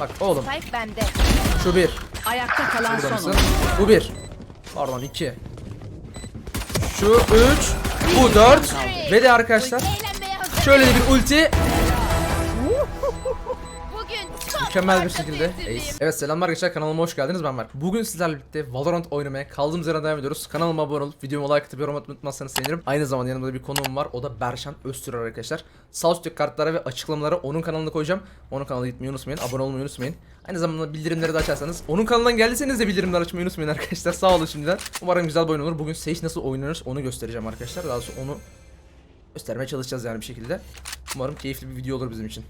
Bak oğlum Spike bende. şu bir. Ayakta kalan Burada son mısın? Bu bir. Pardon iki. Şu üç. Bu dört. Ve de arkadaşlar Eğlenmeye hazır. şöyle de bir ulti. Mükemmel bir şekilde. Ace. Evet selamlar arkadaşlar kanalıma hoş geldiniz ben Berk. Bugün sizlerle birlikte Valorant oynamaya kaldığımız yerden devam ediyoruz. Kanalıma abone olup videoma like atıp yorum atmayı unutmazsanız sevinirim. Aynı zamanda yanımda da bir konuğum var. O da Berşan Öztürk arkadaşlar. Sağ üstteki kartlara ve açıklamalara onun kanalına koyacağım. Onun kanalına gitmeyi unutmayın. Abone olmayı unutmayın. Aynı zamanda bildirimleri de açarsanız onun kanalından geldiyseniz de bildirimleri açmayı unutmayın arkadaşlar. Sağ olun şimdiden. Umarım güzel bir oyun olur. Bugün Sage nasıl oynanır onu göstereceğim arkadaşlar. Daha sonra onu göstermeye çalışacağız yani bir şekilde. Umarım keyifli bir video olur bizim için.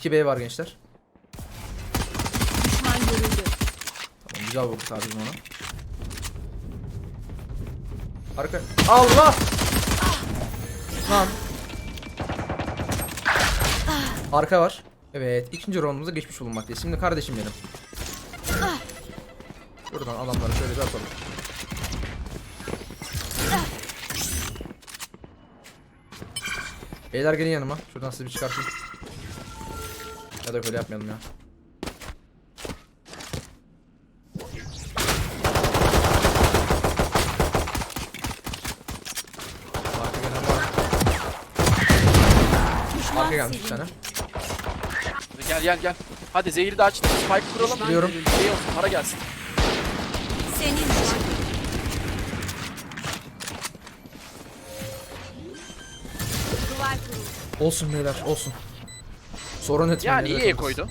İki B var gençler. Düşman görüldü. Tamam, güzel vurduk abicim ona. Arka... Allah! Lan. Arka var. Evet, ikinci roundumuza geçmiş bulunmaktayız. Şimdi kardeşim benim. Buradan adamları şöyle bir atalım. Beyler gelin yanıma. Şuradan sizi bir çıkartayım. Ya da böyle yapmayalım ya. Arka gelen var. Arka gelmiş bir tane. Gel gel gel. Hadi zehri de açtım. Spike kuralım. Biliyorum. Şey olsun para gelsin. Senin. Olsun beyler olsun. Sorun etmeyin. Yani iyi beyler. el koydu.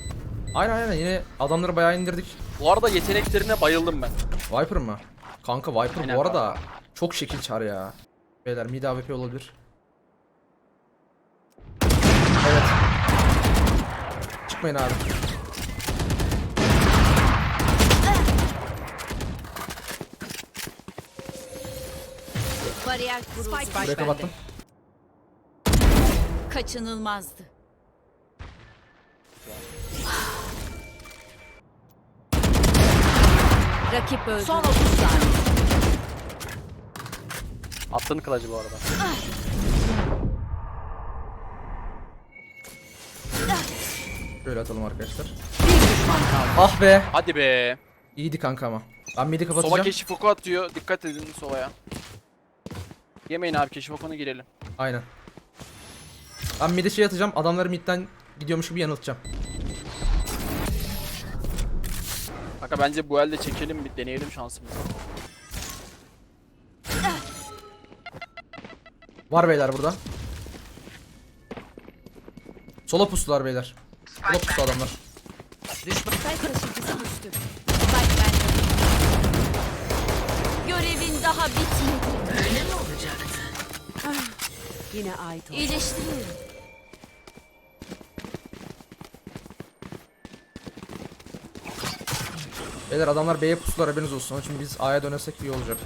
Aynen aynen yine adamları bayağı indirdik. Bu arada yeteneklerine bayıldım ben. Viper mı? Kanka Viper Aynen bu arada çok şekil çar ya. Beyler mid AWP olabilir. Evet. Çıkmayın abi. Bariyer Burayı bende. kapattım. Kaçınılmazdı. Rakip öldü. Son 30 saniye. Attığın kılıcı bu arada. Şöyle atalım arkadaşlar. Bir düşman kaldı. Ah be. Hadi be. İyiydi kanka ama. Ben mid'i kapatacağım. keşif oku atıyor. Dikkat edin Sova'ya. Yemeyin abi keşif okunu girelim. Aynen. Ben mid'e şey atacağım. Adamları mid'den gidiyormuş gibi yanıltacağım. Kanka bence bu elde çekelim bir deneyelim şansımızı. Var beyler burada. Sola pustular beyler. Sola pustu adamlar. Spike taşıyıcısı düştü. Spike bende. Görevin daha bitmedi. Öyle mi olacaktı? Yine ait ol. İyileştiriyorum. Beyler adamlar B'ye pusular haberiniz olsun. Onun için biz A'ya dönersek iyi olacak.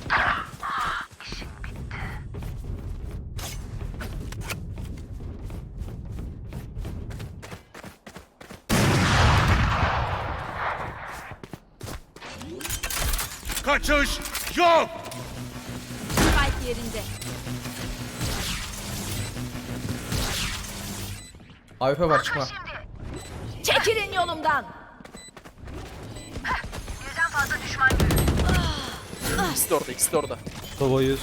Kaçış yok. Spike yerinde. AWP var çıkma. Çekilin yolumdan. İkisi de orada ikisi de orada. Sova 100.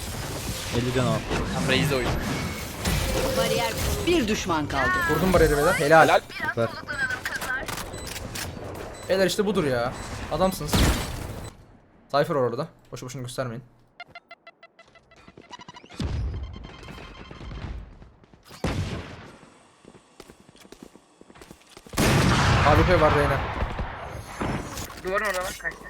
50 can al. Tam Raze'de oyun. Bariyer. Bir düşman kaldı. Vurdum bariyeri beyler. Helal. Helal. Süper. Beyler işte budur ya. Adamsınız. Cypher orada. Boşu boşuna göstermeyin. AWP var Reyna. Duvarın orada var kaçtı.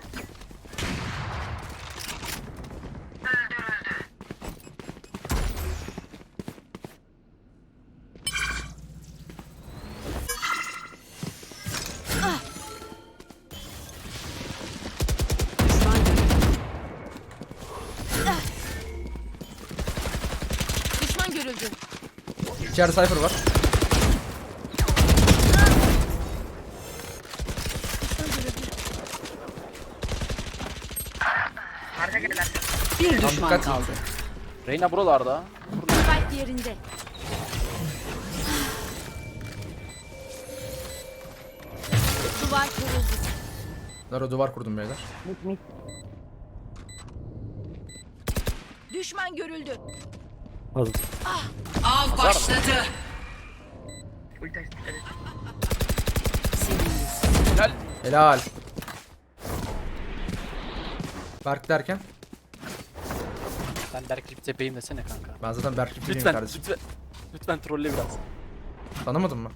Görüldü. İçeride Cypher var. Bir düşman dikkat. kaldı. Reyna buralarda. Spike yerinde. Duvar kuruldu. Naro duvar kurdum beyler. Düşman görüldü. Hazır. Av başladı. Helal. Helal. Berk derken Ben Berk tepeyim desene kanka. ben zaten Berk değilim Lütfen, kardeşim. lütfen. Lütfen trolle biraz. Tanımadın mı?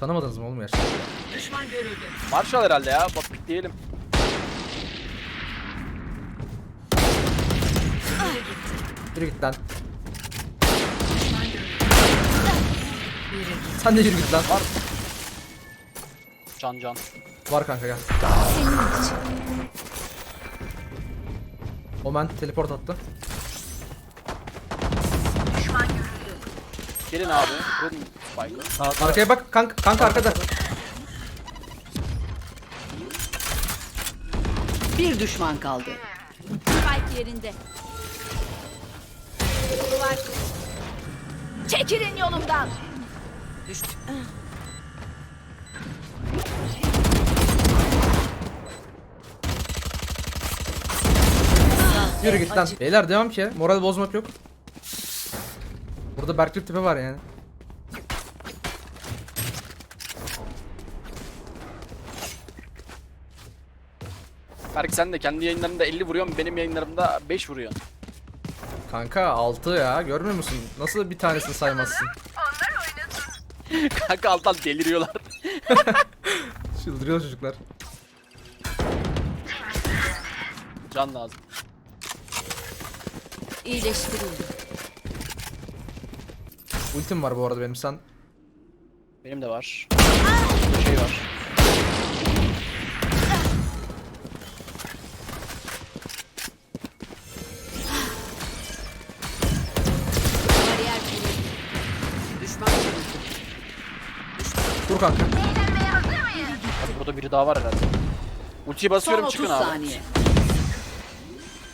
Tanımadınız mı oğlum gerçekten? Marshall herhalde ya. Bak diyelim. Yürü git lan. Sen de yürü git lan. Var, Can can. var kanka gel. Omen teleport attı. Gelin abi. Vurun Spike'ı. Arkaya bak kanka, kanka arkada. Bir düşman kaldı. Spike yerinde. Kuruldu. Çekilin yolumdan. Yürü git lan. Beyler devam ki. Moral bozmak yok. Burada Berklip tipi var yani. Berk sen de kendi yayınlarında 50 vuruyorsun. Benim yayınlarımda 5 vuruyorsun. Kanka 6 ya. Görmüyor musun? Nasıl bir tanesini saymazsın? kanka alttan deliriyorlar. Çıldırıyor çocuklar. Can lazım. İyileştirildi. Ultim var bu arada benim. Sen Benim de var. Bir şey var. Dur kanka. Hadi burada biri daha var herhalde. Ultiyi Son basıyorum 30 çıkın abi. saniye.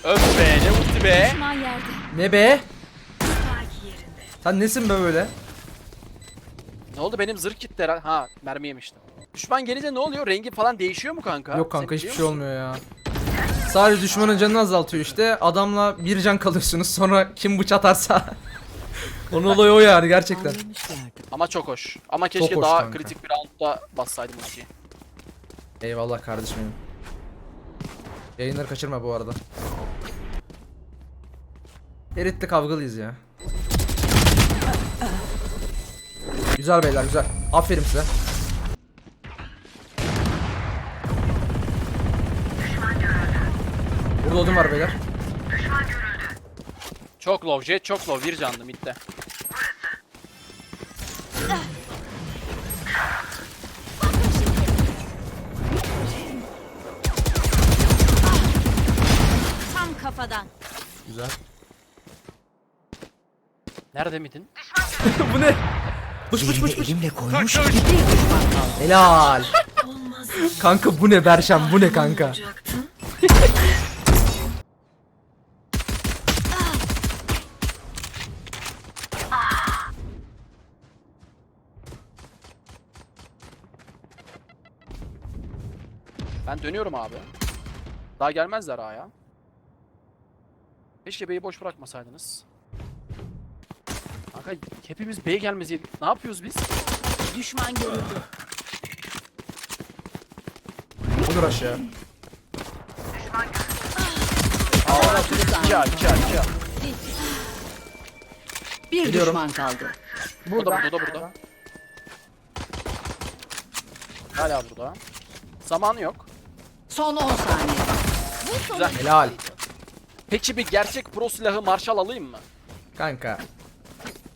Öf be ne ulti be. Düşman yerde. Ne be? Sen nesin be böyle? Ne oldu benim zırh gitti herhalde. Ha mermi yemiştim. Düşman gelince ne oluyor? Rengi falan değişiyor mu kanka? Yok kanka Sen hiçbir biliyor şey olmuyor ya. Sadece düşmanın canını azaltıyor işte. Adamla bir can kalıyorsunuz. Sonra kim bıç atarsa. Onun olayı o yani gerçekten. Ama çok hoş. Ama keşke hoş daha kanka. kritik bir roundda bassaydım ultiyi. Eyvallah kardeşim benim. Yayınları kaçırma bu arada. Erit'le kavgalıyız ya. Güzel beyler güzel. Aferin size. Burada odun var beyler. Çok low jet çok low bir canlı midde. Tam kafadan. Güzel. Nerede midin? bu ne? Bıç bıç bıç bıç. Bir düşman kaldı. Helal. kanka bu ne Berşem bu ne kanka? Ben dönüyorum abi. Daha gelmezler A'ya. Keşke B'yi boş bırakmasaydınız. Kanka hepimiz B'ye gelmeseydik. Ne yapıyoruz biz? Düşman görüldü. Budur aşağı. Aa, 2 A 2 A 2 A. Bir Biliyorum. düşman kaldı. Burada burada burada burada. Hala burada. Zamanı yok. Son 10 saniye. Güzel. Helal. Peki bir gerçek pro silahı Marshall alayım mı? Kanka.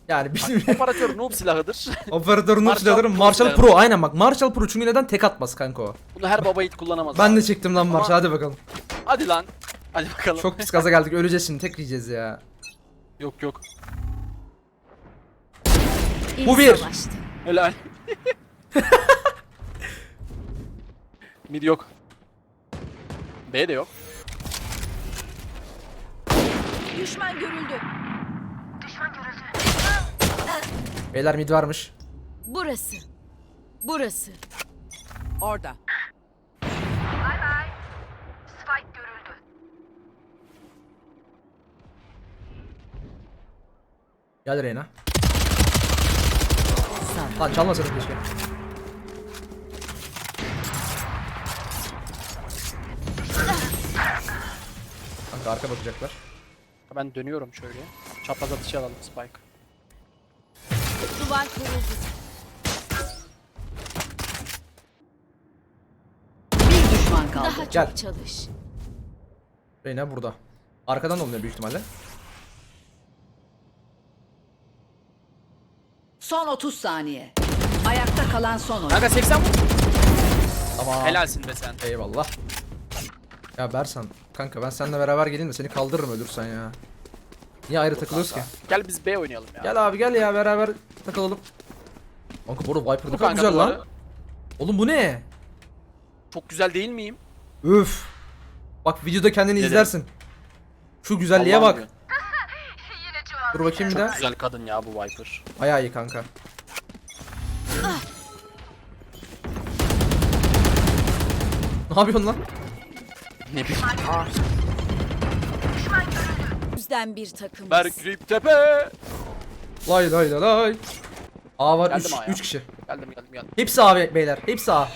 Yani bizim Operatör noob silahıdır. operatörün Marshall silahları Pro Marshall silahı. Pro aynen bak Marshall Pro çünkü neden tek atmaz kanka o. Bunu her baba yiğit kullanamaz. Ben abi. de çektim lan Marshall hadi bakalım. Hadi lan. Hadi bakalım. Çok pis gaza geldik öleceğiz şimdi tek yiyeceğiz ya. Yok yok. İyi Bu bir. savaştı. Helal. Mid yok. B de yok. Düşman görüldü. Beyler mid varmış. Burası. Burası. Orada. Gel Reyna. Lan çalmasaydın keşke. Kanka arka bakacaklar. Ben dönüyorum şöyle. Çapraz atışı alalım Spike. Duvar kuruldu. Bir düşman kaldı. Daha Gel. çok çalış. Reyna burada. Arkadan oluyor büyük ihtimalle. Son 30 saniye. Ayakta kalan son oyun. Kanka 80 vur. Tamam. Helalsin be sen. Eyvallah. Ya Bersan kanka ben seninle beraber geleyim de seni kaldırırım ölürsen ya. Niye ayrı takılıyoruz ki? Gel biz B oynayalım ya. Gel abi gel ya beraber takılalım. Kanka bu arada Viper ne kadar güzel lan. Oğlum bu ne? Çok güzel değil miyim? Üf. Bak videoda kendini Dedim. izlersin. Şu güzelliğe Allah'ım bak. Dur bakayım bir Çok daha. güzel kadın ya bu Viper. Bayağı iyi kanka. Ne yapıyorsun lan? Ne bileyim. Yüzden bir takım. Berk Rip Tepe. Lay lay lay lay. A var Geldim 3 A'ya. 3 kişi. Geldim geldim geldim. Hepsi A be- beyler. Hepsi A.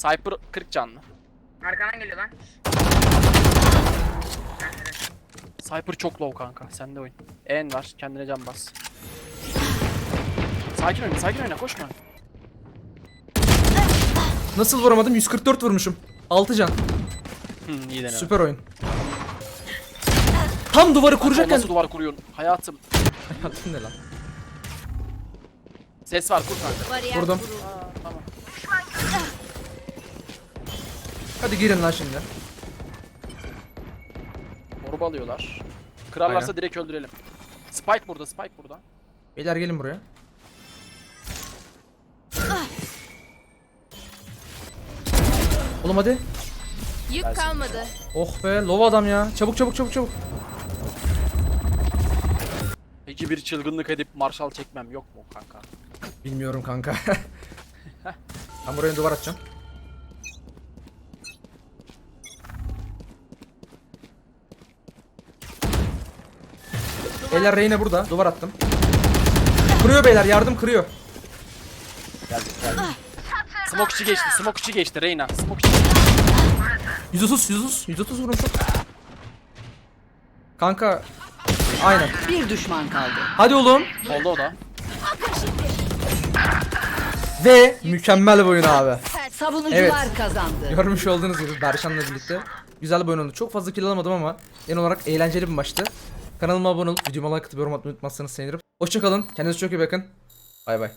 Cypher 40 canlı. Arkadan geliyor lan. Cypher çok low kanka. Sen de oyun. En var. Kendine can bas. Sakin oyna, sakin oyna. Koşma. Nasıl vuramadım? 144 vurmuşum. 6 can. Hı, iyi deneme. Süper oyun. Tam duvarı kuracakken... Nasıl duvar kuruyorsun? Hayatım. Hayatım ne lan? Ses var kur kanka. Vurdum. kuruldu. Tamam. Hadi girin lan şimdi. Orba alıyorlar. Kırarlarsa Aynen. direkt öldürelim. Spike burada, Spike burada. Beyler gelin buraya. Oğlum hadi. Yük kalmadı. Oh be lova adam ya. Çabuk çabuk çabuk çabuk. Peki bir çılgınlık edip marşal çekmem yok mu kanka? Bilmiyorum kanka. ben buraya duvar atacağım. Beyler Reyna burada. Duvar attım. Kırıyor beyler yardım kırıyor. Geldi geldi. Smoke içi geçti, smoke içi geçti Reyna. Smoke içi. 130 130 130 vurmuşum. Kanka aynen. Bir düşman kaldı. Hadi oğlum. Oldu o da. Ve mükemmel bir oyun abi. Savunucular Evet. kazandı. Görmüş olduğunuz gibi Berşan'la birlikte güzel bir oyun oldu. Çok fazla kill alamadım ama genel olarak eğlenceli bir maçtı. Kanalıma abone olup videoma like atıp yorum atmayı unutmazsanız sevinirim. Hoşçakalın. Kendinize çok iyi bakın. Bay bay.